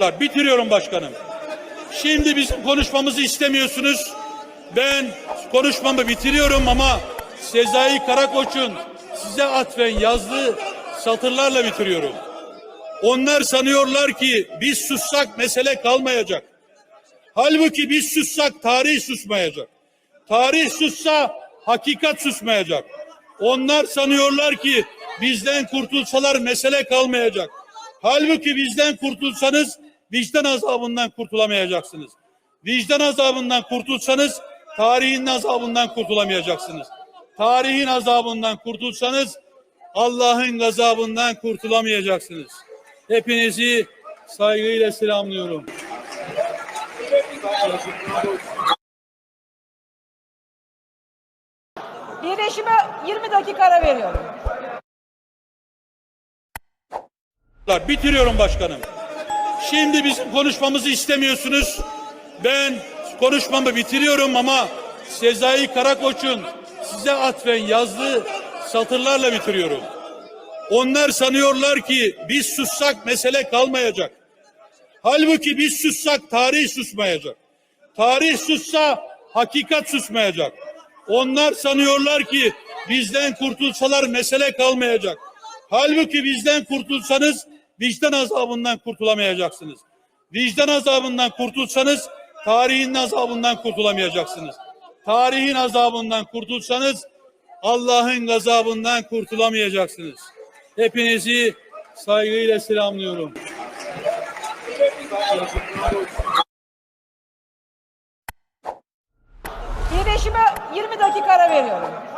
Bitiriyorum başkanım. Şimdi bizim konuşmamızı istemiyorsunuz. Ben konuşmamı bitiriyorum ama Sezai Karakoç'un size atfen yazdığı satırlarla bitiriyorum. Onlar sanıyorlar ki biz sussak mesele kalmayacak. Halbuki biz sussak tarih susmayacak. Tarih sussa hakikat susmayacak. Onlar sanıyorlar ki bizden kurtulsalar mesele kalmayacak. Halbuki bizden kurtulsanız vicdan azabından kurtulamayacaksınız. Vicdan azabından kurtulsanız tarihin azabından kurtulamayacaksınız. Tarihin azabından kurtulsanız Allah'ın gazabından kurtulamayacaksınız. Hepinizi saygıyla selamlıyorum. Birleşime 20 dakika ara veriyorum. Bitiriyorum başkanım. Şimdi bizim konuşmamızı istemiyorsunuz. Ben konuşmamı bitiriyorum ama Sezai Karakoç'un size atfen yazdığı satırlarla bitiriyorum. Onlar sanıyorlar ki biz sussak mesele kalmayacak. Halbuki biz sussak tarih susmayacak. Tarih sussa hakikat susmayacak. Onlar sanıyorlar ki bizden kurtulsalar mesele kalmayacak. Halbuki bizden kurtulsanız vicdan azabından kurtulamayacaksınız. Vicdan azabından kurtulsanız tarihin azabından kurtulamayacaksınız. Tarihin azabından kurtulsanız Allah'ın gazabından kurtulamayacaksınız. Hepinizi saygıyla selamlıyorum. Birleşime 20 dakika ara veriyorum.